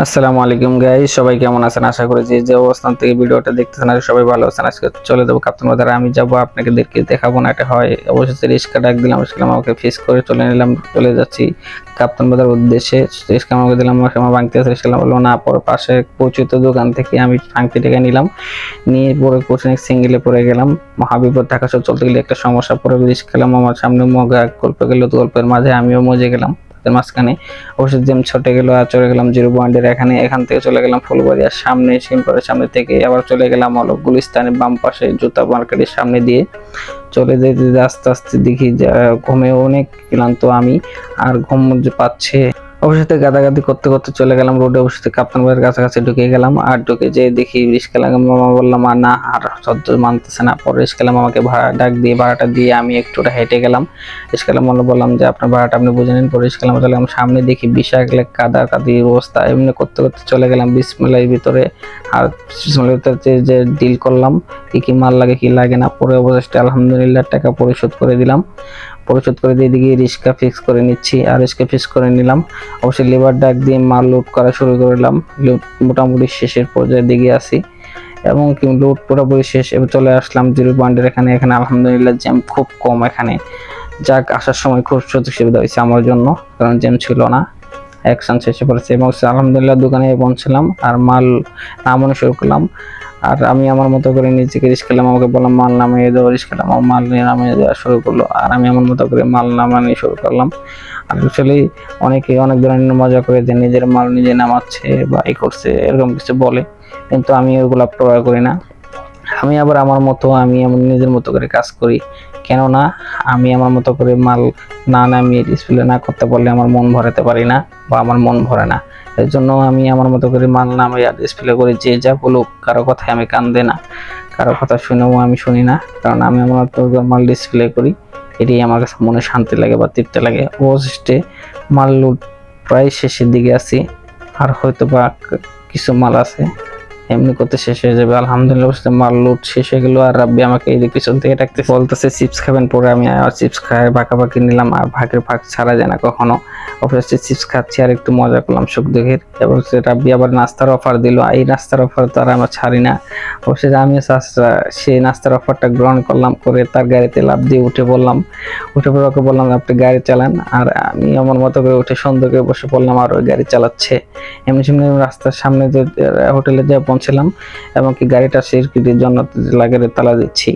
আসসালামু আলাইকুম গাইস সবাই কেমন আছেন? আশা করি যে যে অবস্থান থেকে ভিডিওটা দেখতেছেন আর সবাই ভালো আছেন। আজকে চলে যাব কাপ্তান বাজারে আমি যাব আপনাকে দেখে দেখাবো না, এটা হয় অবশেষে রিক্সা ডাক দিলাম রিক্সা আমাকে ফিস করে চলে নিলাম, চলে যাচ্ছি কাপ্তান বাজার উদ্দেশ্যে। রিক্সা আমাকে দিলাম, আমার সময় ভাঙতে আছে রিক্সা বলল না, পরে পাশে পরিচিত দোকান থেকে আমি ভাঙতে টাকা নিলাম। নিয়ে পরে কোচিং সিঙ্গেলে পরে গেলাম। মহাবিপদ, ঢাকা শহর চলতে গেলে একটা সমস্যা পরে রিক্সা আমার সামনে মগা গল্প গেল, গল্পের মাঝে আমিও মজে গেলাম। এর মাঝখানে। অবশ্যই যেম ছটে গেল আর চলে গেলাম জিরো পয়েন্টের এখানে। এখান থেকে চলে গেলাম ফুলবাড়িয়ার সামনে শিমপাড়ের সামনে থেকে। আবার চলে গেলাম অলক গুলিস্তানের বাম পাশে, জুতা মার্কেটের সামনে দিয়ে। চলে যেতে আস্তে আস্তে দেখি ঘুমে অনেক ক্লান্ত আমি, আর ঘুম পাচ্ছে অবশ্যই গাদাগাদি করতে করতে চলে গেলাম রোডে অবশ্যই কাপ্তান ভাইয়ের কাছাকাছি ঢুকে গেলাম আর ঢুকে যেয়ে দেখি রিস্কা লাগাম মামা বললাম আর না, আর সহ্য মানতেছে না। পরে রিস্কালাম আমাকে ভাড়া, ডাক দিয়ে ভাড়াটা দিয়ে আমি একটুটা হেঁটে গেলাম। রিস্কালাম বলল বললাম যে, আপনার ভাড়াটা আপনি বুঝে নিন। পরে রিস্কালাম চলে গেলাম সামনে, দেখি বিশাল কাদা কাদি অবস্থা। এমনি করতে করতে চলে গেলাম বিসমেলার ভিতরে। আর বিসমেলার ভিতরে যে- যে ডিল করলাম, কি কি মাল লাগে, কি লাগে না, পরে অবশেষে আলহামদুলিল্লাহ টাকা পরিশোধ করে দিলাম। পরিশোধ করে দিয়ে দিকে রিক্সা ফিক্স করে নিচ্ছি, আর রিক্সা ফিক্স করে নিলাম। অবশ্যই লেবার ডাক দিয়ে মাল লোড করা শুরু করলাম মোটামুটি শেষের পর্যায়ের দিকে আসি এবং লোড পুরোপুরি শেষ, এবার চলে আসলাম জিরো পয়েন্টের এখানে। এখানে আলহামদুলিল্লাহ জ্যাম খুব কম এখানে। যাক, আসার সময় খুব সুযোগ সুবিধা হয়েছে আমার জন্য, কারণ জ্যাম ছিল না। অ্যাকশন শেষে পড়েছে। এবং আলহামদুলিল্লাহ দোকানে পৌঁছলাম, আর মাল নামানো শুরু করলাম। আর আমি আমার মতো করে নিজেকে রিস্ক খেলাম, আমাকে বললাম, মাল নামিয়ে দেওয়া রিস্ক খেলাম। আমার মাল নিয়ে নামিয়ে দেওয়া শুরু করল। আর আমি আমার মতো করে মাল নামানি শুরু করলাম। আর অ্যাকচুয়ালি অনেকে অনেক ধরনের মজা করে যে নিজের মাল নিজে নামাচ্ছে বা এ করছে, এরকম কিছু বলে। কিন্তু আমি ওগুলো প্রয়োগ করি না। আমি আবার আমার মতো, আমি আমার নিজের মতো করে কাজ করি। কেননা আমি আমার মতো করে মাল না নামিয়ে ডিসপ্লে না করতে পারলে আমার মন ভরাতে পারি না বা আমার মন ভরে না। এর জন্য আমি আমার মতো করে মাল নামিয়ে ডিসপ্লে করি, যে যা বলুক, কারও কথায় আমি কান দেই না। কারও কথা শুনেও আমি শুনি না, কারণ আমি আমার মতো করে মাল ডিসপ্লে করি, এটাই আমার কাছে মনে শান্তি লাগে বা তৃপ্তি লাগে। অবশিষ্টে মাল লুট প্রায় শেষের দিকে আছি, আর হয়তো বা কিছু মাল আছে এমনি করতে শেষ হয়ে যাবে। আলহামদুলিল্লাহ অবশ্যই মাল লুট শেষ হয়ে গেলো। আর রাব্বি আমাকে এই পিছন থেকে ডাকতে বলতেছে চিপস খাবেন? পরে আমি আর চিপস খাই ভাগাভাগি নিলাম। আর ভাগের ভাগ ছাড়া যায় না কখনো। অবশ্যই চিপস খাচ্ছি আর একটু মজা করলাম সুখ দুঃখের। এবং রাব্বি আবার নাস্তার অফার দিল। এই নাস্তার অফার তো আর আমরা ছাড়ি না। অবশ্যই আমি সেই নাস্তার অফারটা গ্রহণ করলাম। করে তার গাড়িতে লাভ দিয়ে উঠে বললাম উঠে পড়ে ওকে বললাম, আপনি গাড়ি চালান। আর আমি আমার মতো করে উঠে করে বসে পড়লাম, আর ওই গাড়ি চালাচ্ছে। এমনি সেমনি রাস্তার সামনে যে হোটেলে যা পৌঁছলাম এবং কি গাড়িটা সিকিউরিটির জন্য লাগারে তালা দিচ্ছি।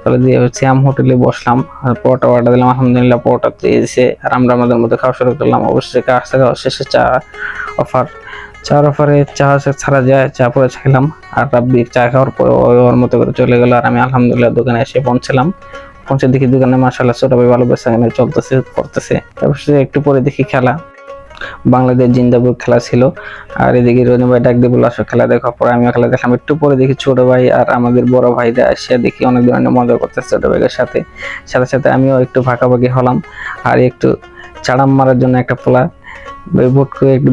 তাহলে দিয়ে হচ্ছে আম হোটেলে বসলাম, আর পরোটা অর্ডার দিলাম, আলহামদুলিল্লাহ পরোটা এসে আর আমরা আমাদের মধ্যে খাওয়া শুরু করলাম। অবশ্যই কাজ খাওয়া শেষে চা অফার চার অফারে চা ছাড়া যায়, চা পরে খেলাম, আর রাব্বি চা খাওয়ার পর ওর মতো করে চলে গেল, আর আমি আলহামদুলিল্লাহ দোকানে এসে পৌঁছলাম। পৌঁছে দেখি দোকানে মার্শাল্লাহ ছোট ভাই ভালো বেসা চলতেছে, করতেছে। তারপর একটু পরে দেখি খেলা। বাংলাদেশ জিন্দাবুর খেলা ছিল। আর এদিকে রনি ভাই ডাক দিয়ে আসো খেলা দেখা। পরে আমিও খেলা দেখলাম। একটু পরে দেখি ছোট ভাই আর আমাদের বড় ভাইরা এসে দেখি অনেক ধরনের মজা করতেছে ছোট ভাইয়ের সাথে। সাথে সাথে আমিও একটু ভাগাভাগি হলাম আর একটু চাড়াম মারার জন্য একটা পোলা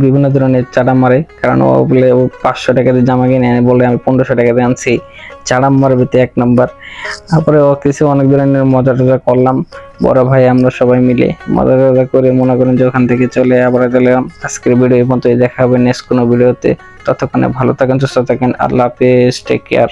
বিভিন্ন ধরনের চাড়াম মারে। কারণ ও বলে, ও পাঁচশো টাকা দিয়ে জামা কিনে এনে বলে, আমি পনেরোশো টাকা দিয়ে আনছি। চাড়াম মারবিতে এক নম্বর। তারপরে ও কিছু অনেক ধরনের মজা টজা করলাম। বড় ভাই, আমরা সবাই মিলে মজা টজা করে মনে করেন যে ওখান থেকে চলে আবার চলে আজকের ভিডিও মতোই দেখা হবে নেক্সট কোনো ভিডিওতে ততক্ষণে ভালো থাকেন, সুস্থ থাকেন। আল্লাহ হাফেজ টেক কেয়ার